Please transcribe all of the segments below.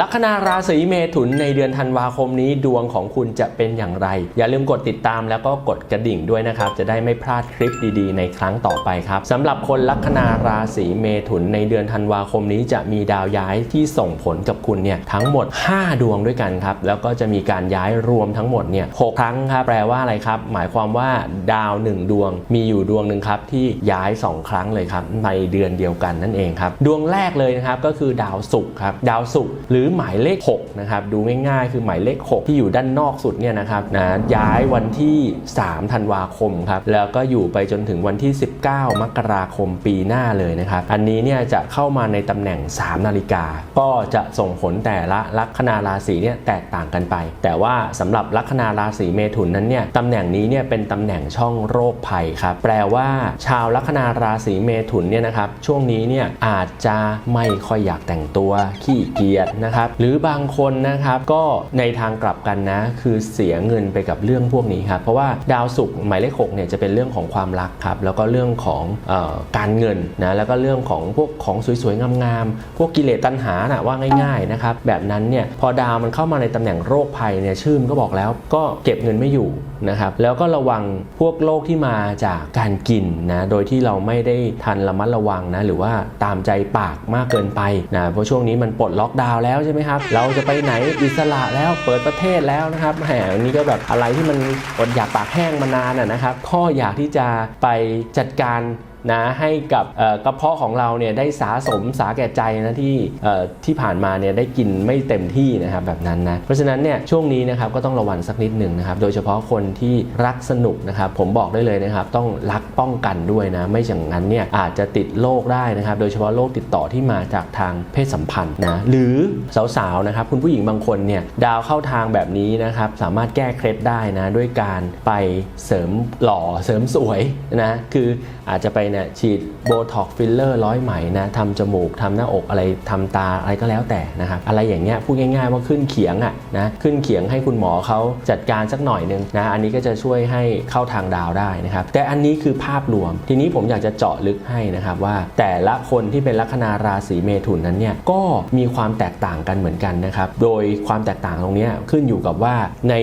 ลัคนาราศีเมถุนในเดือนธันวาคมนี้ดวงของคุณจะเป็นอย่างไร อย่าลืมกดติดตามแล้วก็กดกระดิ่งด้วยนะครับ จะได้ไม่พลาดคลิปดีๆ ในครั้งต่อไปครับสำหรับคนลัคนาราศีเมถุนในเดือนธันวาคมนี้จะมีดาวย้ายที่ส่งผลกับคุณเนี่ยทั้งหมด 5 ดวงด้วยกันครับ แล้วก็จะมีการย้ายรวมทั้งหมดเนี่ยหกครั้งครับแปลว่าอะไรครับ หมายความว่าดาว 1 ดวงมีอยู่ดวงหนึ่งครับที่ย้าย 2 ครั้งเลยครับในเดือนเดียวกันนั่นเองครับดวงแรกเลยนะครับก็คือดาวศุกร์ครับดาวศุกร์หรือหมายเลข6นะครับดูง่ายๆ คือหมายเลข 6 ที่อยู่ด้านนอกสุดเนี่ยนะครับนะย้ายวันที่ 3 ธันวาคมครับแล้วก็อยู่ไปจนถึงวันที่ 19 มกราคมปีหน้าเลยนะครับอันนี้เนี่ยจะเข้ามาในตำแหน่ง 3 นาฬิกา ก็จะส่งผลแต่ละลัคนาราศีเนี่ยแตกต่างกันไป แต่ว่าสำหรับลัคนาราศีเมถุนนั้นเนี่ยตำแหน่งนี้เนี่ยเป็นตำแหน่งช่องโรคภัยครับแปลว่าชาวลัคนาราศีเมถุนเนี่ยนะครับช่วงนี้เนี่ยอาจจะไม่ค่อยอยากแต่งตัวขี้เกียจนะครับ หรือบางคนนะครับก็ในทางกลับกันนะ คือเสียเงินไปกับเรื่องพวกนี้ครับ เพราะว่าดาวศุกร์หมายเลข6เนี่ยจะเป็นเรื่องของความรักครับ แล้วก็เรื่องของออการเงินนะ แล้วก็เรื่องของพวกของสวยๆ งามๆ พวกกิเลสตัณหานะว่าง่ายๆนะครับ แบบนั้นเนี่ยพอดาวมันเข้ามาในตำแหน่งโรคภัยเนี่ยชื่อมนก็บอกแล้วก็เก็บเงินไม่อยู่ นะครับแล้วก็ระวังพวกโรคที่มาจากการกินนะโดยที่เราไม่ได้ทันระมัดระวังนะหรือว่าตามใจปากมากเกินไปนะเพราะช่วงนี้มันปลดล็อกดาวน์แล้วใช่ไหมครับเราจะไปไหนอิสระแล้วเปิดประเทศแล้วนะครับแหมอันนี้ก็แบบอะไรที่มันอดอยากปากแห้งมานานนะนะครับข้ออยากที่จะไปจัดการ นะให้กับกระเพาะของเราเนี่ยได้สาสมสาแก่ใจนะที่ที่ผ่านมาเนี่ยได้กินไม่เต็มที่นะครับแบบนั้นนะเพราะฉะนั้นเนี่ยช่วงนี้นะครับก็ต้องระวังสักนิดหนึ่งนะครับโดยเฉพาะคนที่รักสนุกนะครับผมบอกได้เลยนะครับต้องรักป้องกันด้วยนะไม่อย่างนั้นเนี่ยอาจจะติดโรคได้นะครับโดยเฉพาะโรคติดต่อที่มาจากทางเพศสัมพันธ์นะหรือสาวๆนะครับคุณผู้หญิงบางคนเนี่ยดาวเข้าทางแบบนี้นะครับสามารถแก้เคล็ดได้นะด้วยการไปเสริมหล่อเสริมสวยนะคืออาจจะไปเนี่ยฉีดโบท็อกฟิลเลอร์ร้อยไหมนะทำจมูกทำหน้าอกอะไรทำตาอะไรก็แล้วแต่นะครับอะไรอย่างเงี้ยพูดง่ายๆว่าขึ้นเขียงอะนะขึ้นเขียงให้คุณหมอเขาจัดการสักหน่อยนึงนะอันนี้ก็จะช่วยให้เข้าทางดาวได้นะครับแต่อันนี้คือภาพรวม ทีนี้ผมอยากจะเจาะลึกให้นะครับว่า แต่ละคนที่เป็นลัคนาราศีเมถุนนั้นเนี่ยก็มีความแตกต่างกันเหมือนกันนะครับโดยความแตกต่างตรงนี้ขึ้นอยู่กับว่าใน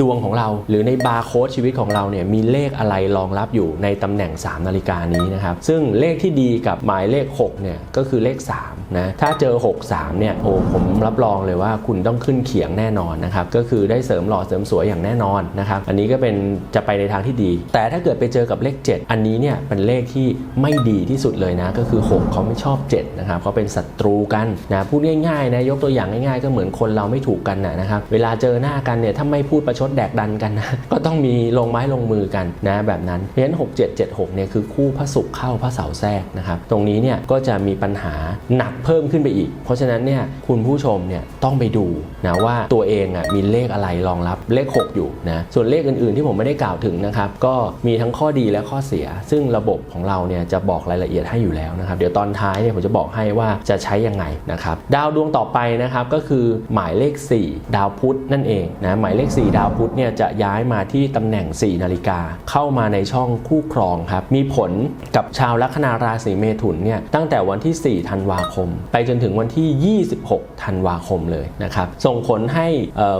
ดวงของเราหรือในบาร์โค้ดชีวิตของเราเนี่ยมีเลขอะไรรองรับอยู่ในตำแหน่ง 3 นาฬิกานี้นะครับซึ่งเลขที่ดีกับหมายเลข6เนี่ยก็คือเลข 3 นะถ้าเจอ 6 3 เนี่ยโอ้ผมรับรองเลยว่าคุณต้องขึ้นเขียงแน่นอนนะครับก็คือได้เสริมหล่อเสริมสวยอย่างแน่นอนนะครับอันนี้ก็เป็นจะไปในทางที่ดี แต่ถ้าเกิดไปเจอกับเลข 7 อันนี้เนี่ยเป็นเลขที่ไม่ดีที่สุดเลยนะก็คือ 6 เขาไม่ชอบ 7 นะครับเขาเป็นศัตรูกันนะพูดง่ายๆนะยกตัวอย่างง่ายๆ ก็เหมือนคนเราไม่ถูกกันนะครับเวลาเจอหน้ากันเนี่ยถ้าไม่พูดประชดแดกดันกันนะก็ต้องมีลงไม้ลงมือกันนะแบบนั้นเพราะฉะนั้น6 7 7 6เนี่ยคือคู่พระศุกร์เข้าพระเสาร์แทรกนะครับตรงนี้เนี่ยก็จะมีปัญหาหนักเพิ่มขึ้นไปอีก เพราะฉะนั้นเนี่ยคุณผู้ชมเนี่ยต้องไปดูนะว่าตัวเองอะมีเลขอะไรรองรับเลข 6 อยู่นะส่วนเลขอื่นๆ ที่ผมไม่ได้กล่าวถึงนะครับก็มีทั้งข้อดีและข้อเสีย ซึ่งระบบของเราเนี่ยจะบอกรายละเอียดให้อยู่แล้วนะครับเดี๋ยวตอนท้ายเนี่ยผมจะบอกให้ว่าจะใช้ยังไงนะครับดาวดวงต่อไปนะครับก็คือหมายเลข 4 ดาวพุธนั่นเองนะหมายเลข 4 ดาวพุธเนี่ยจะย้ายมาที่ตำแหน่ง 4 นาฬิกา เข้ามาในช่องคู่ครองครับมีผลกับชาวลัคนาราศีเมถุนเนี่ยตั้งแต่วันที่ 4 ธันวาคมไปจนถึงวันที่ 26 ธันวาคมเลยนะครับ ส่งผลให้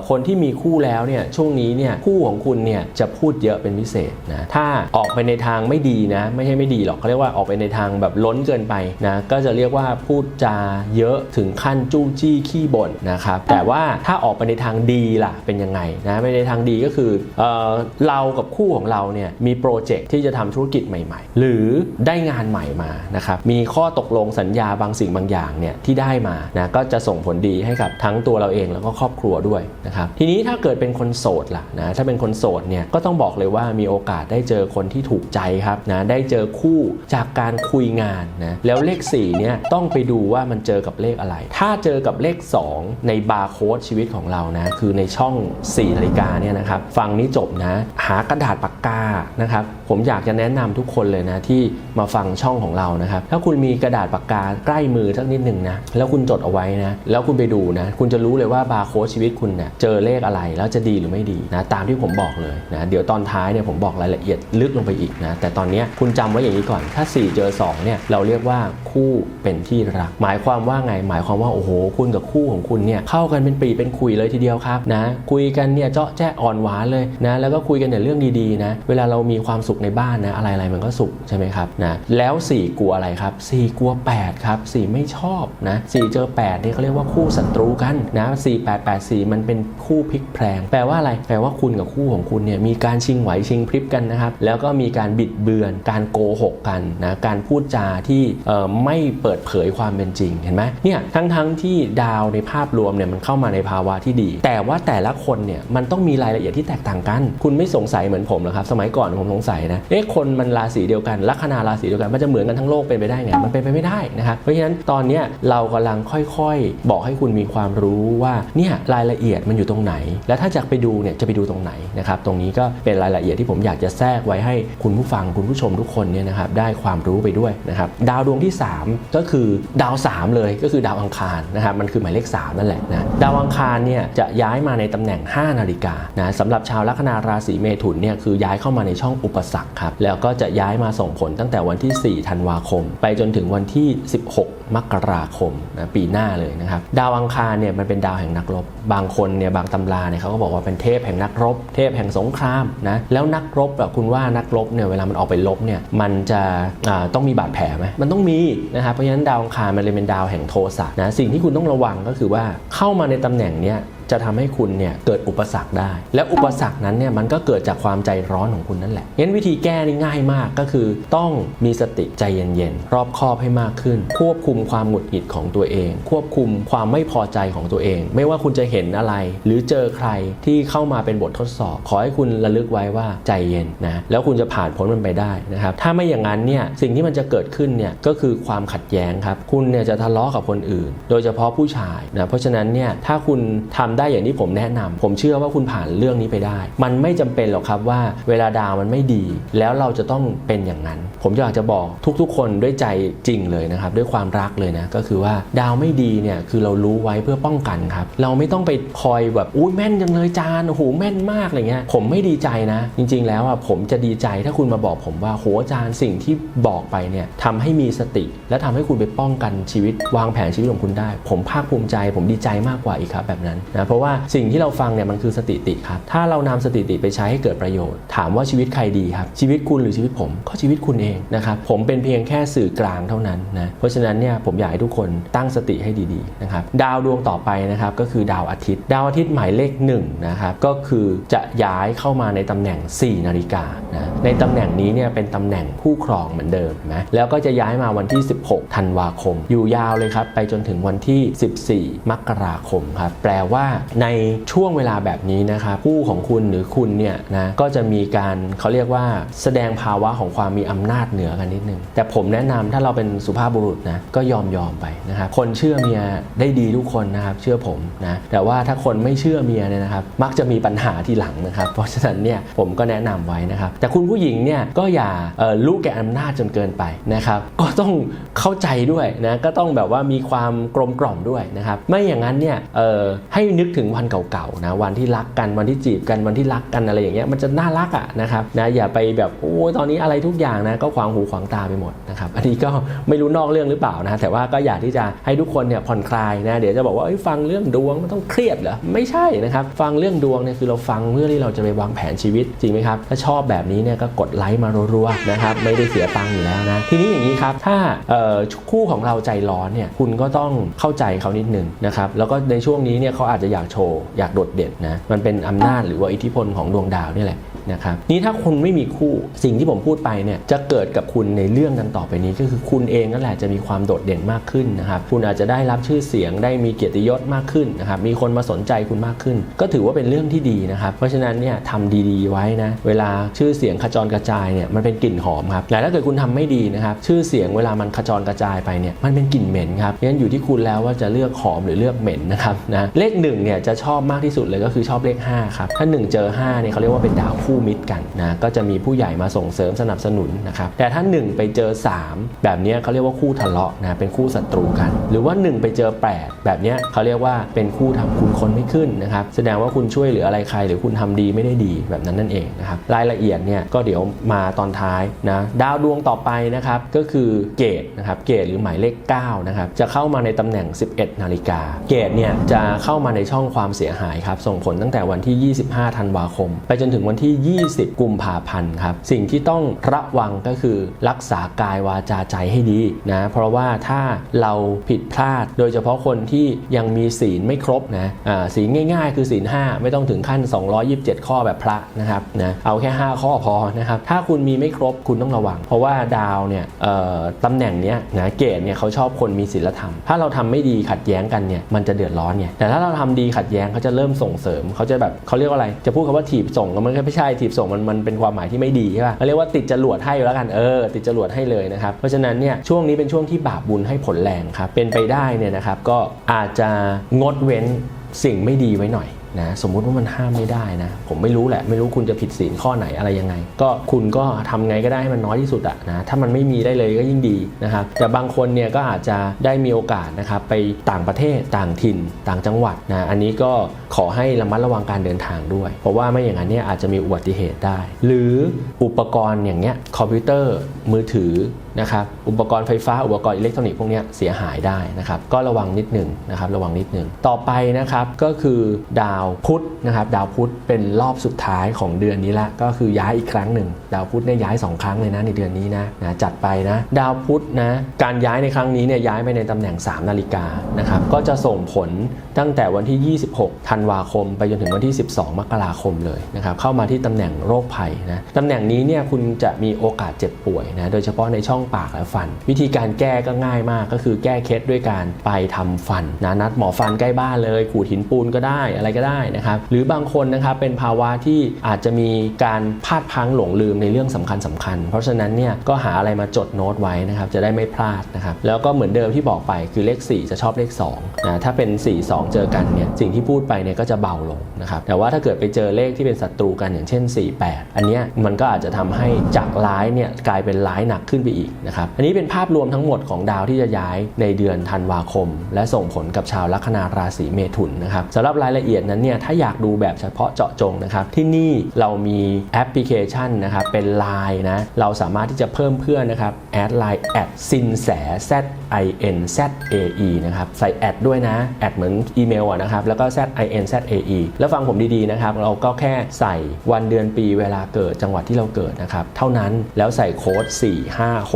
คนที่มีคู่แล้วเนี่ยช่วงนี้เนี่ยคู่ของคุณเนี่ยจะพูดเยอะเป็นพิเศษนะ ถ้าออกไปในทางไม่ดีนะ ไม่ใช่ไม่ดีหรอกเขาเรียกว่าออกไปในทางแบบล้นเกินไปนะ ก็จะเรียกว่าพูดจาเยอะถึงขั้นจู้จี้ขี้บ่นนะครับ แต่ว่าถ้าออกไปในทางดีล่ะเป็นยังไงนะไปในทางดีก็คือเออเรากับคู่ของเราเนี่ยมีโปรเจกต์ที่จะทำธุรกิจใหม่ ๆ หรือได้งานใหม่มานะครับ มีข้อตกลงสัญญาบางสิ่งบางอย่างเนี่ยที่ได้มานะก็จะส่งผลดีให้กับทั้งตัวเราเองแล้วก็ครอบครัวด้วยนะครับทีนี้ถ้าเกิดเป็นคนโสดล่ะนะถ้าเป็นคนโสดเนี่ยก็ต้องบอกเลยว่ามีโอกาสได้เจอคนที่ถูกใจครับนะได้เจอคู่จากการคุยงานนะแล้วเลข4เนี่ยต้องไปดูว่ามันเจอกับเลขอะไร ถ้าเจอกับเลข 2 ในบาร์โค้ดชีวิตของเรานะคือในช่อง4นาฬิกาเนี่ยนะครับฟังนี้จบนะหากระดาษปากกานะครับผมอยากจะแนะนำทุกคนเลยนะที่มาฟังช่องของเรานะครับถ้าคุณมีกระดาษปากกาใกล้มือสักนิดนึงนะ แล้วคุณจดเอาไว้นะ แล้วคุณไปดูนะ คุณจะรู้เลยว่าบาร์โค้ดชีวิตคุณเนี่ยเจอเลขอะไรแล้วจะดีหรือไม่ดีนะตามที่ผมบอกเลยนะเดี๋ยวตอนท้ายเนี่ยผมบอกรายละเอียดลึกลงไปอีกนะแต่ตอนนี้คุณจำไว้อย่างนี้ก่อน ถ้า 4 เจอ2เนี่ยเราเรียกว่าคู่เป็นที่รัก หมายความว่าไงหมายความว่าโอ้โหคุณกับคู่ของคุณเนี่ยเข้ากันเป็นปีเป็นคุยเลยทีเดียวครับนะคุยกันเนี่ยเจาะแจ้อ่อนหวานเลยนะแล้วก็คุยกันแต่เรื่องดีๆนะเวลาเรามีความสุขในบ้านนะอะไรๆมันก็สุขใช่ไหมครับนะแล้ว 4กลัวอะไรครับ4กลัว8ครับ4ไม่ชอบนะ4เจอ8นี่เขาเรียกว่าคู่ศัตรูกันนะ4 8 8 4 มันเป็นคู่พลิกแพลง แปลว่าอะไร แปลว่าคุณกับคู่ของคุณเนี่ยมีการชิงไหวชิงพริบกันนะครับ แล้วก็มีการบิดเบือน การโกหกกันนะการพูดจาที่ไม่เปิดเผยความเป็นจริงเห็นไหมเนี่ยทั้งๆที่ดาวในภาพรวมเนี่ยมันเข้ามาในภาวะที่ดี แต่ว่าแต่ละคนเนี่ยมันต้องมีรายละเอียดที่แตกต่างกัน คุณไม่สงสัยเหมือนผมหรอครับ สมัยก่อนผมสงสัยนะเอ๊ะคนมันราศีเดียวกันลัคนาราศีเดียวกันมันจะเหมือนกันทั้งโลกเป็นไปได้ไงมันเป็นไปไม่ได้นะครับเพราะฉะนั้นตอนเนี้ยเรากำลังค่อยๆ บอกให้คุณมีความรู้ว่าเนี่ยรายละเอียดมันอยู่ตรงไหน แล้วถ้าจะไปดูเนี่ยจะไปดูตรงไหนนะครับตรงนี้ก็เป็นรายละเอียดที่ผมอยากจะแทรกไว้ให้คุณผู้ฟังคุณผู้ชมทุกคนเนี่ยนะครับได้ความรู้ไปด้วยนะครับดาวดวงที่ 3 ก็คือดาว 3 เลยก็คือดาวอังคารนะครับมันคือหมายเลข 3 นั่นแหละนะดาวอังคารเนี่ยจะย้ายมาในตำแหน่ง 5 นาฬิกานะสำหรับชาวลัคนาราศีเมถุนเนี่ยคือย้ายเข้ามาในช่องอุปสรรคครับแล้วก็จะย้ายมาส่งผลตั้งแต่วันที่ 4 ธันวาคม ไปจนถึงวันที่ 16 มกราคมนะปีหน้าเลยนะครับดาวอังคารเนี่ยมันเป็นดาวแห่งนักรบ บางคนเนี่ยบางตำราเนี่ยเขาก็บอกว่าเป็นเทพแห่งนักรบ เทพแห่งสงครามนะแล้วนักรบอะคุณว่านักรบเนี่ยเวลามันออกไปรบเนี่ยมันจะต้องมีบาดแผลไหมมันต้องมีนะครับเพราะฉะนั้นดาวอังคารมันเลยเป็นดาวแห่งโทสะนะสิ่งที่คุณต้องระวังก็คือว่าเข้ามาในตำแหน่งเนี้ย จะทำให้คุณเนี่ยเกิดอุปสรรคได้ และอุปสรรคนั้นเนี่ยมันก็เกิดจากความใจร้อนของคุณนั่นแหละงั้นวิธีแก้นี่ง่ายมากก็คือต้องมีสติใจเย็นๆ รอบคอบให้มากขึ้น ควบคุมความหงุดหงิดของตัวเอง ควบคุมความไม่พอใจของตัวเอง ไม่ว่าคุณจะเห็นอะไร หรือเจอใครที่เข้ามาเป็นบททดสอบ ขอให้คุณระลึกไว้ว่าใจเย็นนะแล้วคุณจะผ่านพ้นมันไปได้นะครับถ้าไม่อย่างนั้นเนี่ยสิ่งที่มันจะเกิดขึ้นเนี่ยก็คือความขัดแย้งครับคุณเนี่ยจะทะเลาะกับคนอื่น โดยเฉพาะผู้ชายนะเพราะฉะนั้นเนี่ยถ้าคุณทำได้อย่างที่ผมแนะนำผมเชื่อว่าคุณผ่านเรื่องนี้ไปได้ มันไม่จำเป็นหรอกครับว่าเวลาดาวมันไม่ดี แล้วเราจะต้องเป็นอย่างนั้น ผมอยากจะบอกทุกๆ คนด้วยใจจริงเลยนะครับ ด้วยความรักเลยนะก็คือว่าดาวไม่ดีเนี่ยคือเรารู้ไว้เพื่อป้องกันครับ เราไม่ต้องไปคอยแบบอุ้ยแม่นจังเลยจานโอ้โหแม่นมากอะไรเงี้ยผมไม่ดีใจนะ จริง ๆ แล้วอะผมจะดีใจถ้าคุณมาบอกผมว่าโหอาจารย์สิ่งที่บอกไปเนี่ยทำให้มีสติ และทำให้คุณไปป้องกันชีวิต วางแผนชีวิตของคุณได้ ผมภาคภูมิใจ ผมดีใจมากกว่าอีกครับแบบนั้นนะเพราะว่าสิ่งที่เราฟังเนี่ยมันคือสติติครับ ถ้าเรานำสติติไปใช้ให้เกิดประโยชน์ ถามว่าชีวิตใครดีครับ ชีวิตคุณหรือชีวิตผม ก็ชีวิตคุณเองนะครับ ผมเป็นเพียงแค่สื่อกลางเท่านั้นนะ เพราะฉะนั้นเนี่ยผมอยากให้ทุกคนตั้งสติให้ดีๆนะครับ ดาวดวงต่อไปนะครับก็คือดาวอาทิตย์ ดาวอาทิตย์หมายเลข1นะครับ ก็คือจะย้ายเข้ามาในตำแหน่ง 4 นาฬิกานะ ในตำแหน่งนี้เนี่ยเป็นตำแหน่งผู้ครองเหมือนเดิมนะแล้วก็จะย้ายมาวันที่ 16 ธันวาคม อยู่ยาวเลยครับ ไปจนถึงวันที่ 14 มกราคมครับ แปลว่าในช่วงเวลาแบบนี้นะครับคู่ของคุณหรือคุณเนี่ยนะก็จะมีการเขาเรียกว่าแสดงภาวะของความมีอำนาจเหนือกันนิดนึง แต่ผมแนะนำถ้าเราเป็นสุภาพบุรุษนะก็ยอมยอมไปนะครับคนเชื่อเมียได้ดีทุกคนนะครับเชื่อผมนะแต่ว่าถ้าคนไม่เชื่อเมียเนี่ยนะครับมักจะมีปัญหาทีหลังนะครับ เพราะฉะนั้นเนี่ยผมก็แนะนำไว้นะครับ แต่คุณผู้หญิงเนี่ยก็อย่าเอ่อรู้แก่อำนาจจนเกินไปนะครับก็ต้องเข้าใจด้วยนะก็ต้องแบบว่ามีความกลมกล่อมด้วยนะครับไม่อย่างนั้นเนี่ยให้นึกถึงวันเก่าๆนะวันที่รักกันวันที่จีบกันวันที่รักกันอะไรอย่างเงี้ยมันจะน่ารักอะนะครับนะอย่าไปแบบโอ้ยตอนนี้อะไรทุกอย่างนะก็ขวางหูขวางตาไปหมดนะครับอันนี้ก็ไม่รู้นอกเรื่องหรือเปล่านะแต่ว่าก็อยากที่จะให้ทุกคนเนี่ยผ่อนคลายนะเดี๋ยวจะบอกว่าฟังเรื่องดวงมันต้องเครียดเหรอไม่ใช่นะครับฟังเรื่องดวงเนี่ยคือเราฟังเพื่อที่เราจะไปวางแผนชีวิตจริงไหมครับถ้าชอบแบบนี้เนี่ยก็กดไลค์มารัวๆนะครับไม่ได้เสียตังค์อยู่แล้วนะทีนี้อย่างนี้ครับถ้าคู่ของเราใจร้อนเนี่ยคุณก็ต้องเข้าใจเขานิดนึงนะครับแล้วก็ในช่วงนี้เนี่ยเขาอาจจะอยากโชว์ อยากโดดเด่นนะมันเป็นอำนาจหรือว่าอิทธิพลของดวงดาวนี่แหละ นะครับนี่ถ้าคุณไม่มีคู่สิ่งที่ผมพูดไปเนี่ยจะเกิดกับคุณในเรื่องกันต่อไปนี้ ก็คือคุณเองนั่นแหละจะมีความโดดเด่นมากขึ้นนะครับคุณอาจจะได้รับชื่อเสียงได้มีเกียรติยศมากขึ้นนะครับมีคนมาสนใจคุณมากขึ้น ก็ถือว่าเป็นเรื่องที่ดีนะครับเพราะฉะนั้นเนี่ยทำดีๆไว้นะเวลาชื่อเสียงขจรกระจายเนี่ยมันเป็นกลิ่นหอมครับแต่ถ้าเกิดคุณทำไม่ดีนะครับชื่อเสียงเวลามันขจรกระจายไปเนี่ยมันเป็นกลิ่นเหม็นครับงั้นอยู่ที่คุณแล้วว่าจะเลือกหอมหรือเลือกเหม็นนะครับนะเลขหนึ่งเนี่ยจะชอบมากที่สุดเลยก็คือชอบเลขห้าครับถ้าหนึ่งเจอห้าเนี่ยเขาเรียกว่าเป็นดาวคู่คู่มิตรกันนะก็จะมีผู้ใหญ่มาส่งเสริมสนับสนุนนะครับแต่ถ้า 1 ไปเจอ 3 แบบนี้เขาเรียกว่าคู่ทะเลาะนะเป็นคู่ศัตรูกัน หรือว่า 1 ไปเจอ 8 แบบนี้เขาเรียกว่าเป็นคู่ทำคุณคนไม่ขึ้นนะครับแสดงว่าคุณช่วยเหลืออะไรใคร หรือคุณทำดีไม่ได้ดีแบบนั้นนั่นเองนะครับรายละเอียดเนี่ยก็เดี๋ยวมาตอนท้ายนะดาวดวงต่อไปนะครับก็คือเกตนะครับเกตหรือหมายเลข9นะครับจะเข้ามาในตำแหน่ง 11 นาฬิกา เกตเนี่ยจะเข้ามาในช่องความเสียหายครับส่งผลตั้งแต่วันที่ 25 ธันวาคม ไปจนถึงวันที่20 กุมภาพันธ์ครับ สิ่งที่ต้องระวังก็คือรักษากายวาจาใจให้ดีนะ เพราะว่าถ้าเราผิดพลาด โดยเฉพาะคนที่ยังมีศีลไม่ครบนะศีลง่ายๆ คือศีล5ไม่ต้องถึงขั้น 227 ข้อแบบพระนะครับนะเอาแค่ 5 ข้อพอนะครับถ้าคุณมีไม่ครบคุณต้องระวัง เพราะว่าดาวเนี่ยตำแหน่งเนี้ยนะเกตเนี่ยเขาชอบคนมีศีลธรรม ถ้าเราทำไม่ดีขัดแย้งกันเนี่ยมันจะเดือดร้อนเนี่ยแต่ถ้าเราทำดีขัดแย้งเขาจะเริ่มส่งเสริมเขาจะแบบเขาเรียกว่าอะไร จะพูดคำว่าถีบส่งก็มันก็ไม่ใช่ถีบส่งมันมันเป็นความหมายที่ไม่ดีใช่ป่ะเขาเรียกว่าติดจรวดให้แล้วกันเออติดจรวดให้เลยนะครับเพราะฉะนั้นเนี่ยช่วงนี้เป็นช่วงที่บาปบุญให้ผลแรงครับเป็นไปได้เนี่ยนะครับก็อาจจะงดเว้นสิ่งไม่ดีไว้หน่อย นะสมมุติว่ามันห้ามไม่ได้นะ ผมไม่รู้แหละ ไม่รู้คุณจะผิดศีลข้อไหนอะไรยังไง ก็คุณก็ทำไงก็ได้ให้มันน้อยที่สุดอะนะถ้ามันไม่มีได้เลยก็ยิ่งดีนะครับแต่บางคนเนี่ยก็อาจจะได้มีโอกาสนะครับไปต่างประเทศต่างถิ่น ต่างจังหวัดนะอันนี้ก็ขอให้ระมัดระวังการเดินทางด้วย เพราะว่าไม่อย่างนั้นเนี่ยอาจจะมีอุบัติเหตุได้ หรืออุปกรณ์อย่างเงี้ยคอมพิวเตอร์มือถือนะครับอุปกรณ์ไฟฟ้าอุปกรณ์อิเล็กทรอนิกส์พวกนี้เสียหายได้นะครับก็ระวังนิดหนึ่งนะครับระวังนิดหนึ่งต่อไปนะครับก็คือดาวพุธนะครับดาวพุธเป็นรอบสุดท้ายของเดือนนี้ละก็คือย้ายอีกครั้งหนึ่ง ดาวพุธเนี่ยย้าย 2 ครั้งเลยนะในเดือนนี้นะนะจัดไปนะดาวพุธนะการย้ายในครั้งนี้เนี่ยย้ายไปในตำแหน่ง 3 นาฬิกานะครับก็จะส่งผลตั้งแต่วันที่ 26 ธันวาคม ไปจนถึงวันที่ 12 มกราคมเลยนะครับเข้ามาที่ตำแหน่งโรคภัยนะตำแหน่งนี้เนี่ยคุณจะมีโอกาสเจ็บป่วยนะโดยเฉพาะในช่องปากและฟัน วิธีการแก้ก็ง่ายมากก็คือแก้เคล็ดด้วยการไปทำฟันนะนัดหมอฟันใกล้บ้านเลยขูดหินปูนก็ได้อะไรก็ได้นะครับหรือบางคนนะครับเป็นภาวะที่อาจจะมีการพลาดพังหลงลืมในเรื่องสำคัญสคัญ เพราะฉะนั้นเนี่ยก็หาอะไรมาจดโน้ตไว้นะครับจะได้ไม่พลาดนะครับแล้วก็เหมือนเดิมที่บอกไปคือเลข 4 จะชอบเลข2นะถ้าเป็น 4 2 เจอกันเนี่ยสิ่งที่พูดไปเนี่ยก็จะเบาลงนะครับแต่ว่าถ้าเกิดไปเจอเลขที่เป็นศัตรูกันอย่างเช่น 48 อันเนี้ยมันก็อาจจะทำให้จากร้ายเนี่ยกลายเป็นร้ายหนักขึ้นไปอีกนะครับ อันนี้เป็นภาพรวมทั้งหมดของดาวที่จะย้ายในเดือนธันวาคม และส่งผลกับชาวลัคนาราศีเมถุนนะครับสำหรับรายละเอียดนั้นเนี่ยถ้าอยากดูแบบเฉพาะเจาะจงนะครับที่นี่เรามีแอปพลิเคชันนะครับเป็น Line นะเราสามารถที่จะเพิ่มเพื่อนนะครับแอดไลน์แอดซินแส Z I N Z A E นะครับใส่แอดด้วยนะแอดเหมือนอีเมลอะนะครับแล้วก็ Z I N Z A E แล้วฟังผมดีๆนะครับเราก็แค่ใส่วันเดือนปีเวลาเกิดจังหวัดที่เราเกิดนะครับเท่านั้นแล้วใส่โค้ด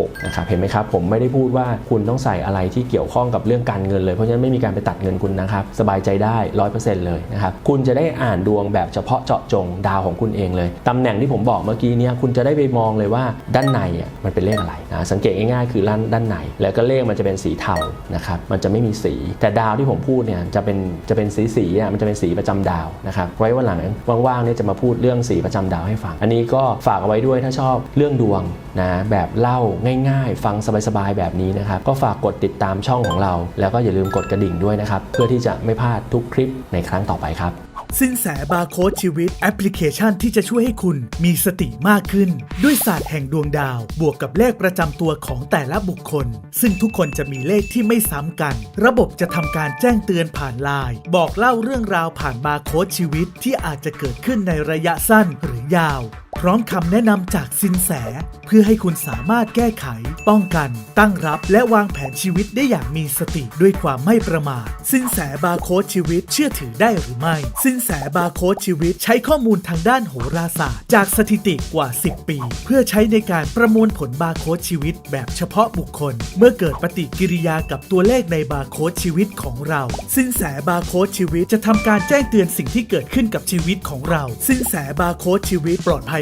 6นะครับเห็นไหมครับผมไม่ได้พูดว่าคุณต้องใส่อะไรที่เกี่ยวข้องกับเรื่องการเงินเลยเพราะฉะนั้นไม่มีการไปตัดเงินคุณนะครับสบายใจได้100%เลยนะครับคุณจะได้อ่านดวงแบบเฉพาะเจาะจงดาวของคุณเองเลยตำแหน่งที่ผมบอกเมื่อกี้เนี่ยคุณจะได้ไปมองเลยว่าด้านในอะมันเป็นเลขอะไรนะสังเกตง่ายๆคือด้านด้านในแล้วก็เลขมันจะเป็นสีเทานะครับมันจะไม่มีสี แต่ดาวที่ผมพูดเนี่ยจะเป็นจะเป็นสีสีอะมันจะเป็นสีประจำดาวนะครับไว้วันหลังว่างๆเนี่ยจะมาพูดเรื่องสีประจำดาวให้ฟัง อันนี้ก็ฝากเอาไว้ด้วยถ้าชอบเรื่องดวงนะแบบเล่าง่ายๆ ฟังสบายๆ แบบนี้นะครับ ก็ฝากกดติดตามช่องของเรา แล้วก็อย่าลืมกดกระดิ่งด้วยนะครับ เพื่อที่จะไม่พลาดทุกคลิปในครั้งต่อไปครับ สินแสบาร์โค้ดชีวิตแอปพลิเคชันที่จะช่วยให้คุณมีสติมากขึ้น ด้วยศาสตร์แห่งดวงดาว บวกกับเลขประจำตัวของแต่ละบุคคล ซึ่งทุกคนจะมีเลขที่ไม่ซ้ำกัน ระบบจะทำการแจ้งเตือนผ่านไลน์บอกเล่าเรื่องราวผ่านบาร์โค้ดชีวิตที่อาจจะเกิดขึ้นในระยะสั้นหรือยาวพร้อมคำแนะนำจากสินแส เพื่อให้คุณสามารถแก้ไข ป้องกัน ตั้งรับ และวางแผนชีวิตได้อย่างมีสติด้วยความไม่ประมาท สินแสบาร์โค้ดชีวิตเชื่อถือได้หรือไม่ สินแสบาร์โค้ดชีวิตใช้ข้อมูลทางด้านโหราศาสตร์ จากสถิติกว่า 10 ปี เพื่อใช้ในการประมวลผลบาร์โค้ดชีวิต แบบเฉพาะบุคคล เมื่อเกิดปฏิกิริยากับตัวเลขในบาร์โค้ดชีวิตของเรา สินแสบาร์โค้ดชีวิตจะทำการแจ้งเตือนสิ่งที่เกิดขึ้นกับชีวิตของเรา สินแสบาร์โค้ดชีวิตปลอดภัย